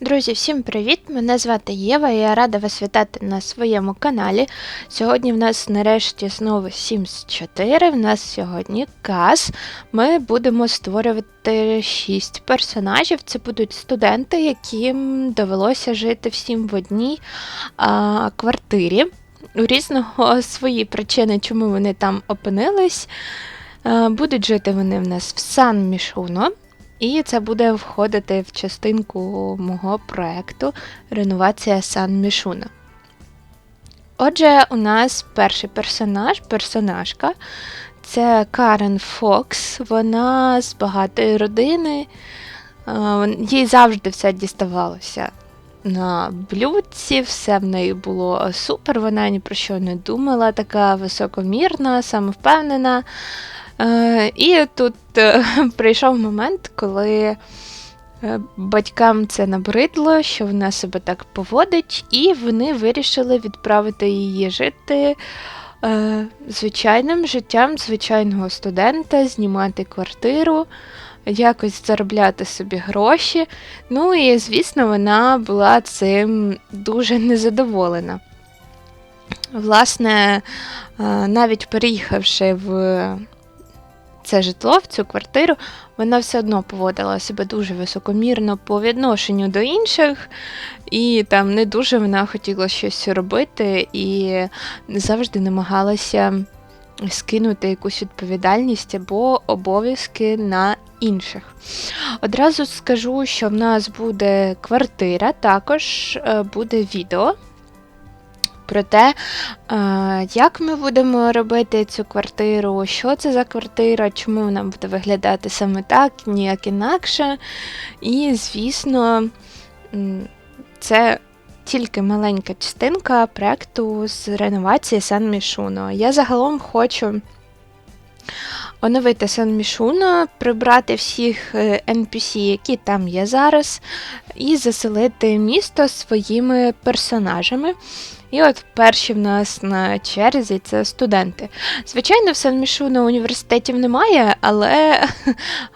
Друзі, всім привіт! Мене звати Єва і я рада вас вітати на своєму каналі. Сьогодні в нас нарешті знову Sims 4. В нас сьогодні каз. Ми будемо створювати 6 персонажів. Це будуть студенти, яким довелося жити всім в одній а, квартирі. У різного свої причини, чому вони там опинились. А, будуть жити вони в нас в Сан Мішуно. І це буде входити в частинку мого проекту Реновація Сан Мішуна. Отже, у нас перший персонаж, персонажка це Карен Фокс. Вона з багатої родини. Е, Їй завжди все діставалося на блюдці, все в неї було супер, вона ні про що не думала, така високомірна, самовпевнена. Е, І тут е, прийшов момент, коли е, батькам це набридло, що вона себе так поводить, і вони вирішили відправити її жити звичайним життям звичайного студента, знімати квартиру, якось заробляти собі гроші. Ну і, звісно, вона була цим дуже незадоволена. Власне, навіть переїхавши в це житло, в цю квартиру, вона все одно поводила себе дуже високомірно по відношенню до інших, і там не дуже вона хотіла щось робити і завжди намагалася скинути якусь відповідальність або обов'язки на інших. Одразу скажу, що в нас буде квартира, також е, буде відео про те, як ми будемо робити цю квартиру, що це за квартира, чому вона буде виглядати саме так, ніяк інакше. І, звісно, це тільки маленька частинка проєкту з реновації Сан Мішуно. Я загалом хочу. Оновити Сан Мішуно, прибрати всіх NPC, які там є зараз, і заселити місто своїми персонажами. І от перші в нас на черзі це студенти. Звичайно, в Сан-Мішу на університетів немає, але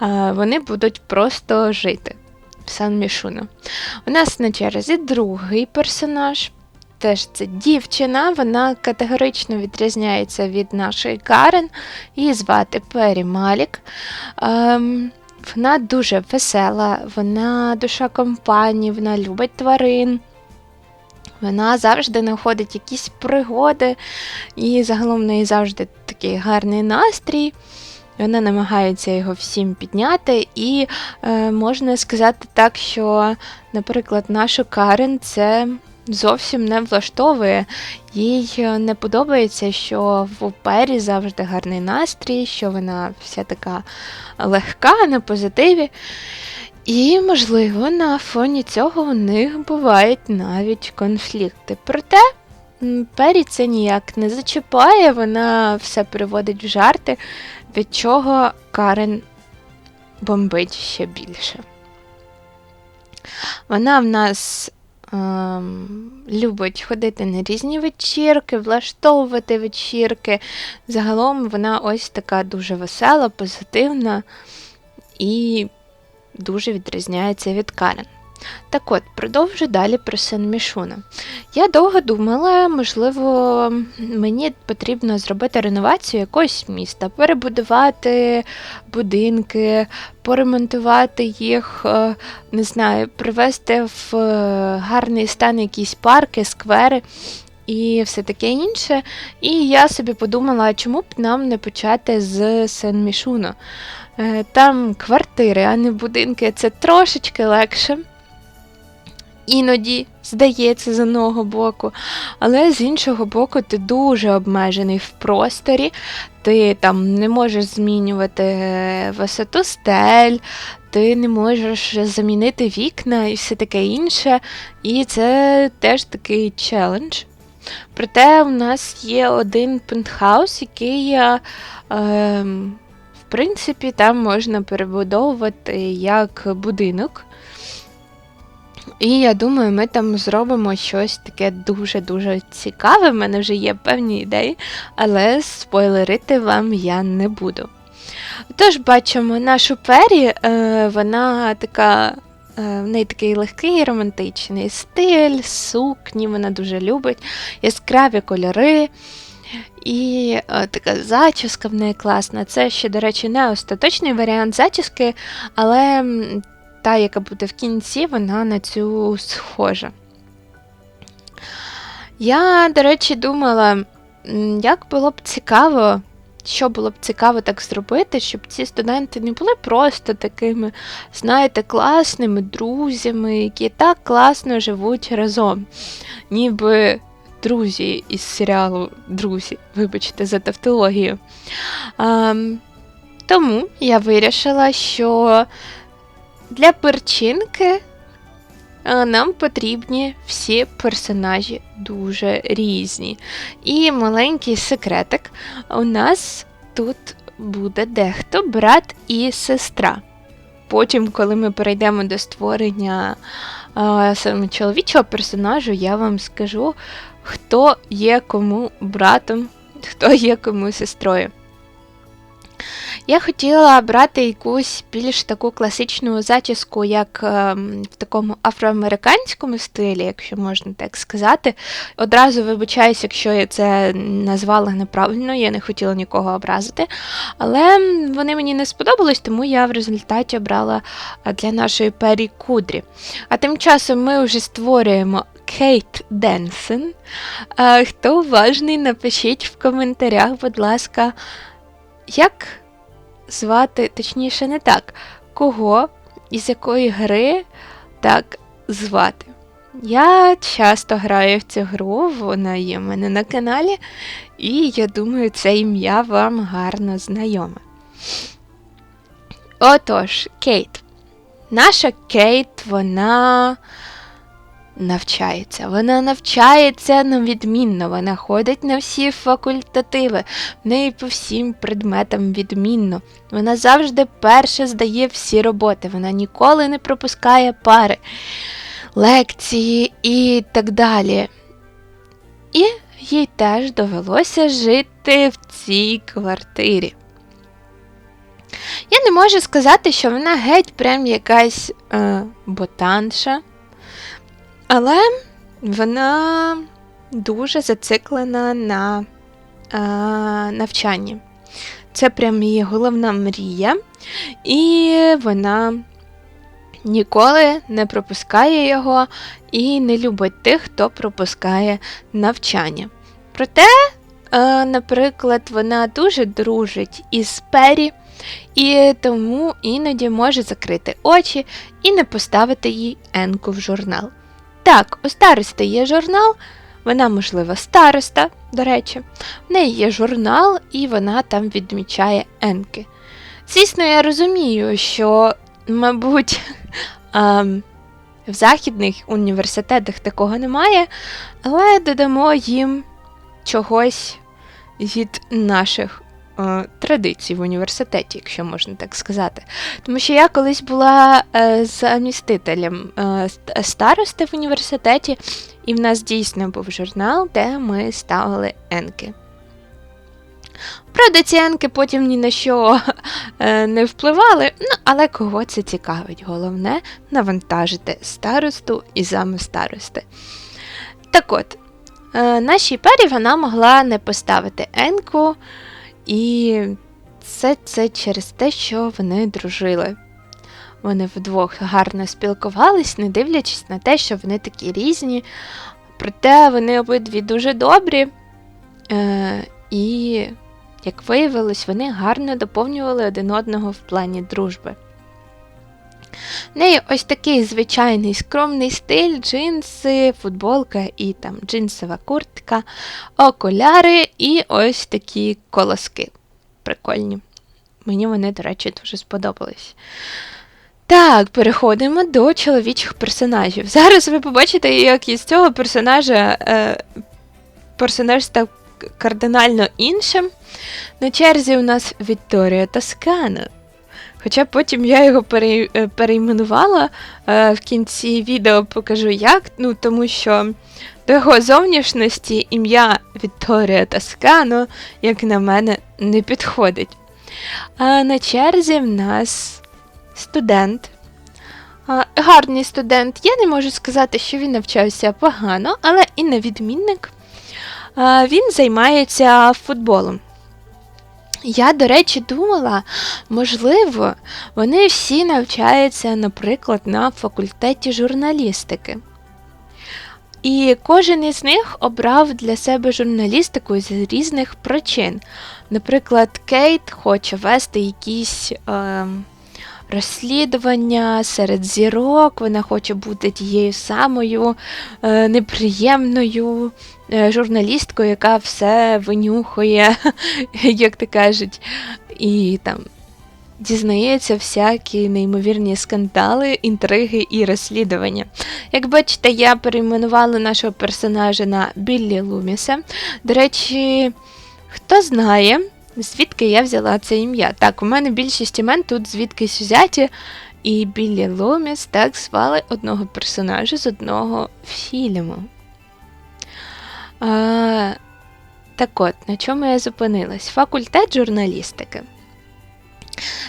вони будуть просто жити в Сан-Мішуно. У нас на черзі другий персонаж. Теж це дівчина, вона категорично відрізняється від нашої Карен. Її звати Пері Малік. Ем, Вона дуже весела, вона душа компанії, вона любить тварин. Вона завжди знаходить якісь пригоди, і загалом в неї завжди такий гарний настрій. Вона намагається його всім підняти, і е, можна сказати так, що, наприклад, нашу Карен це зовсім не влаштовує. Їй не подобається, що в опері завжди гарний настрій, що вона вся така легка, на позитиві. І, можливо, на фоні цього у них бувають навіть конфлікти. Проте Пері це ніяк не зачіпає, вона все переводить в жарти, від чого Карен бомбить ще більше. Вона в нас ем, любить ходити на різні вечірки, влаштовувати вечірки. Загалом вона ось така дуже весела, позитивна і дуже відрізняється від Карен. Так от, продовжу далі про Сен-Мішуна. Я довго думала, можливо, мені потрібно зробити реновацію якогось міста, перебудувати будинки, поремонтувати їх, е, не знаю, привести в е, гарний стан якісь парки, сквери. І все таке інше. І я собі подумала, чому б нам не почати з Сен-Мішуна. Е, там квартири, а не будинки, це трошечки легше. Іноді здається з одного боку, але з іншого боку, ти дуже обмежений в просторі, ти там не можеш змінювати висоту стель, ти не можеш замінити вікна і все таке інше. І це теж такий челендж. Проте у нас є один пентхаус, який. Е, принципі, там можна перебудовувати як будинок. І я думаю, ми там зробимо щось таке дуже-дуже цікаве. В мене вже є певні ідеї, але спойлерити вам я не буду. Тож, бачимо нашу пері, е, вона така в неї такий легкий романтичний стиль, сукні, вона дуже любить, яскраві кольори. І о, така зачіска в неї класна. Це ще, до речі, не остаточний варіант зачіски, але та, яка буде в кінці, вона на цю схожа. Я, до речі, думала, як було б цікаво, що було б цікаво так зробити, щоб ці студенти не були просто такими, знаєте, класними друзями, які так класно живуть разом. Ніби друзі із серіалу Друзі, вибачте, за тавтологію. А, Тому я вирішила, що для перчинки нам потрібні всі персонажі дуже різні. І маленький секретик. У нас тут буде дехто брат і сестра. Потім, коли ми перейдемо до створення а, саме чоловічого персонажу, я вам скажу, хто є кому братом, хто є кому сестрою. Я хотіла брати якусь більш таку класичну зачіску, як е, в такому афроамериканському стилі, якщо можна так сказати. Одразу вибачаюсь, якщо я це назвала неправильно, я не хотіла нікого образити. Але вони мені не сподобались, тому я в результаті обрала для нашої пері кудрі. А тим часом ми вже створюємо. Кейт Денсен. Хто уважний, напишіть в коментарях, будь ласка, як звати, точніше, не так, кого із якої гри так звати. Я часто граю в цю гру, вона є в мене на каналі, і я думаю, це ім'я вам гарно знайоме. Отож, Кейт. Наша Кейт, вона навчається. Вона навчається невідмінно, вона ходить на всі факультативи, в неї по всім предметам відмінно. Вона завжди перше здає всі роботи, вона ніколи не пропускає пари, лекції і так далі. І їй теж довелося жити в цій квартирі. Я не можу сказати, що вона геть прям якась е, ботанша. Але вона дуже зациклена на а, навчанні. Це прям її головна мрія, і вона ніколи не пропускає його і не любить тих, хто пропускає навчання. Проте, а, наприклад, вона дуже дружить із Пері, і тому іноді може закрити очі і не поставити їй енку в журнал. Так, у старости є журнал, вона, можливо, староста, до речі, в неї є журнал, і вона там відмічає енки. Звісно, я розумію, що, мабуть, в західних університетах такого немає, але додамо їм чогось від наших традицій в університеті, якщо можна так сказати. Тому що я колись була е, замістителем е, старости в університеті, і в нас дійсно був журнал, де ми ставили енки. Правда, ці енки потім ні на що е, не впливали, ну, але кого це цікавить? Головне навантажити старосту і зами старости. Так от, е, нашій пері вона могла не поставити енку, і все це через те, що вони дружили. Вони вдвох гарно спілкувались, не дивлячись на те, що вони такі різні. Проте вони обидві дуже добрі. Е, І, як виявилось, вони гарно доповнювали один одного в плані дружби. В неї ось такий звичайний скромний стиль, джинси, футболка і там джинсова куртка, окуляри і ось такі колоски. Прикольні. Мені вони, до речі, дуже сподобались. Так, переходимо до чоловічих персонажів. Зараз ви побачите, як із цього персонажа е, персонаж став кардинально іншим. На черзі у нас Вікторія Тоскана. Хоча потім я його пере, е, перейменувала е, в кінці відео покажу як, ну тому що до його зовнішності ім'я Вікторія Тоскано, як на мене, не підходить. А на черзі в нас студент Гарний студент. Я не можу сказати, що він навчався погано, але і не відмінник. Він займається футболом. Я, до речі, думала, можливо, вони всі навчаються, наприклад, на факультеті журналістики. І кожен із них обрав для себе журналістику з різних причин. Наприклад, Кейт хоче вести якісь е, розслідування серед зірок, вона хоче бути тією самою е, неприємною е, журналісткою, яка все винюхує, як то кажуть, і там. Дізнається всякі неймовірні скандали, інтриги і розслідування. Як бачите, я перейменувала нашого персонажа на Біллі Луміса. До речі, хто знає, звідки я взяла це ім'я? Так, у мене більшість імен тут звідкись взяті. І Біллі Луміс так звали одного персонажа з одного фільму. А, Так от, на чому я зупинилась? Факультет журналістики.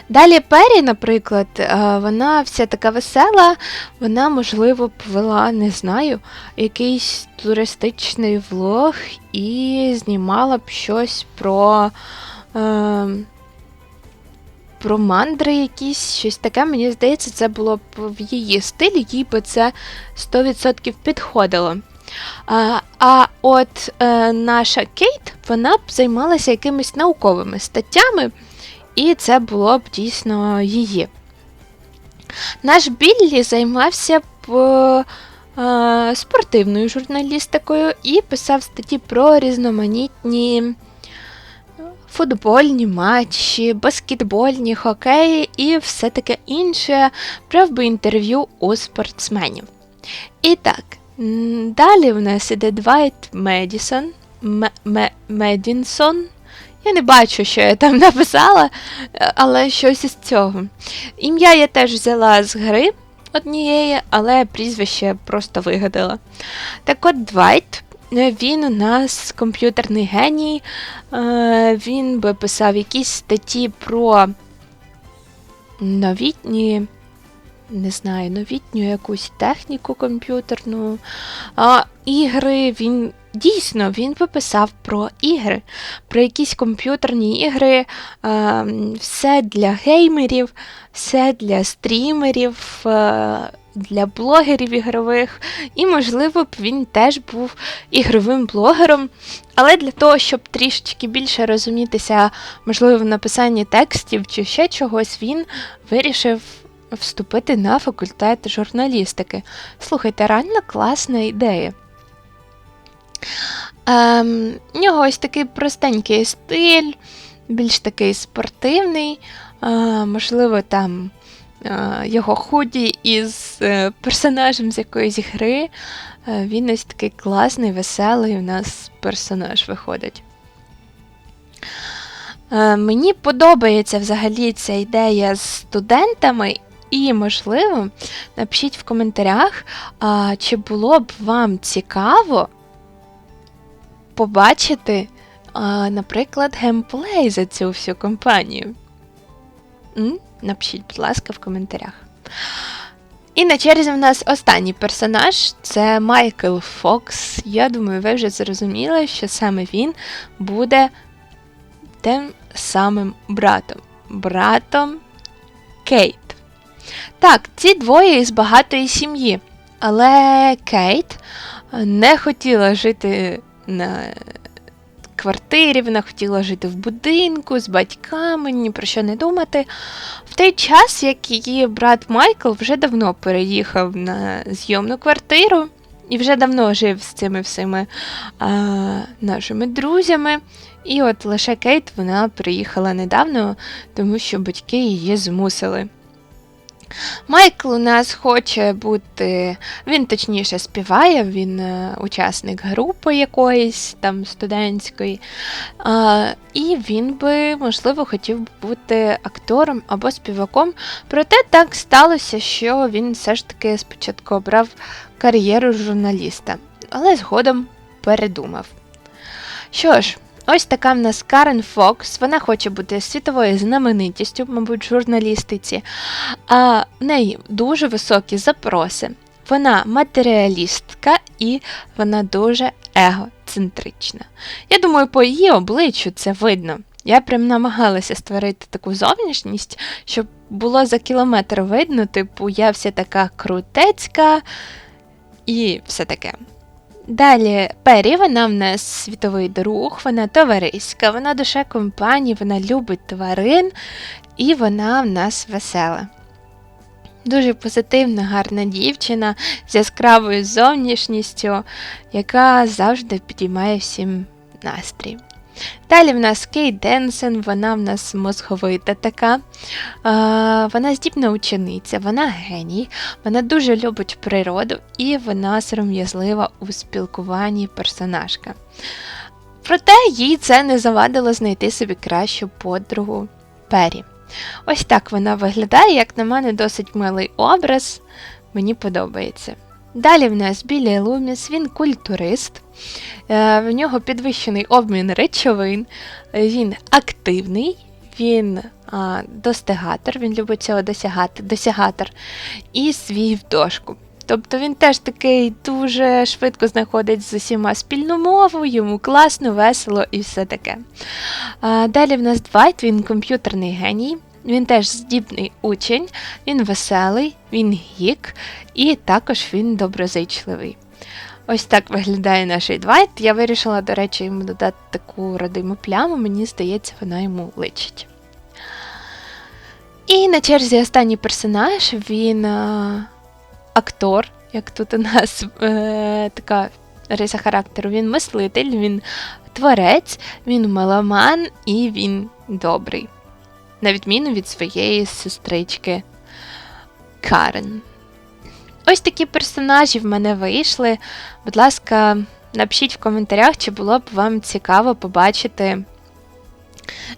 Далі Пері, наприклад, вона вся така весела, вона, можливо, повела, не знаю, якийсь туристичний влог і знімала б щось про про мандри якісь, щось таке. Мені здається, це було б в її стилі, їй би це 100% підходило. А а от е, наша Кейт, вона б займалася якимись науковими статтями. І це було б дійсно її. Наш Біллі займався б е, спортивною журналістикою і писав статті про різноманітні футбольні матчі, баскетбольні хокеї і все таке інше, брав би інтерв'ю у спортсменів. І так, далі в нас іде Двайт Медісон, Медінсон. Я не бачу, що я там написала, але щось із цього. Ім'я я теж взяла з гри однієї, але прізвище просто вигадала. Так от Двайт, він у нас комп'ютерний геній, е, він би писав якісь статті про новітні. Не знаю, новітню якусь техніку комп'ютерну. Ігри він Дійсно, він виписав про ігри, про якісь комп'ютерні ігри, е, все для геймерів, все для стрімерів, е, для блогерів ігрових. І, можливо, б він теж був ігровим блогером. Але для того, щоб трішечки більше розумітися, можливо, в написанні текстів чи ще чогось, він вирішив. Вступити на факультет журналістики. Слухайте, реально класна ідея. Ем, У нього ось такий простенький стиль, більш такий спортивний, е, можливо, там його худі із е, персонажем з якоїсь гри. Е, він ось такий класний, веселий у нас персонаж виходить. Е, мені подобається взагалі ця ідея з студентами. І, можливо, напишіть в коментарях, а, чи було б вам цікаво побачити, а, наприклад, геймплей за цю всю компанію? Напишіть, будь ласка, в коментарях. І на черзі в нас останній персонаж це Майкл Фокс. Я думаю, ви вже зрозуміли, що саме він буде тим самим братом. Братом Кейт. Так, ці двоє із багатої сім'ї. Але Кейт не хотіла жити на квартирі, вона хотіла жити в будинку з батьками, ні про що не думати. В той час, як її брат Майкл вже давно переїхав на зйомну квартиру і вже давно жив з цими всіми а, нашими друзями. І от лише Кейт вона приїхала недавно, тому що батьки її змусили. Майкл у нас хоче бути, він точніше співає, він е, учасник групи якоїсь там студентської. І він би, можливо, хотів бути актором або співаком. Проте так сталося, що він все ж таки спочатку обрав кар'єру журналіста, але згодом передумав. Що ж, Ось така в нас Карен Фокс. Вона хоче бути світовою знаменитістю, мабуть, журналістиці. А в неї дуже високі запроси. Вона матеріалістка і вона дуже егоцентрична. Я думаю, по її обличчю це видно. Я прям намагалася створити таку зовнішність, щоб було за кілометр видно, типу, я вся така крутецька і все таке. Далі Пері, вона в нас світовий друг, вона товариська, вона душа компанії, вона любить тварин і вона в нас весела. Дуже позитивна, гарна дівчина з яскравою зовнішністю, яка завжди підіймає всім настрій. Далі в нас Кейт Денсен, вона в нас мозговита така. Вона здібна учениця, вона геній, вона дуже любить природу і вона сором'язлива у спілкуванні персонажка. Проте їй це не завадило знайти собі кращу подругу Пері. Ось так вона виглядає, як на мене, досить милий образ, мені подобається. Далі в нас Білі Луміс, він культурист, е, в нього підвищений обмін речовин, він активний, він достигатор, він любить цього досягати, досягатор і свій в дошку. Тобто він теж такий дуже швидко знаходить з усіма спільну мову, йому класно, весело і все таке. Далі в нас Двайт, він комп'ютерний геній. Він теж здібний учень, він веселий, він гік, і також він доброзичливий. Ось так виглядає наш Двайт. Я вирішила, до речі, йому додати таку родиму пляму, мені здається, вона йому личить. І на черзі останній персонаж, він а, актор, як тут у нас е, така риса характеру, він мислитель, він творець, він меломан і він добрий на відміну від своєї сестрички Карен. Ось такі персонажі в мене вийшли. Будь ласка, напишіть в коментарях, чи було б вам цікаво побачити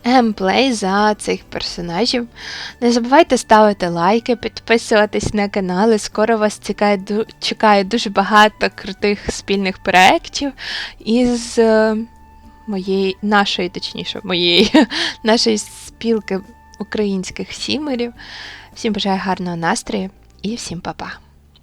геймплей за цих персонажів. Не забувайте ставити лайки, підписуватись на канали. Скоро вас чекає, чекає дуже багато крутих спільних проєктів із е, моєї, нашої, точніше, моєї, нашої спілки українських сімерів. Всім бажаю гарного настрою і всім па-па!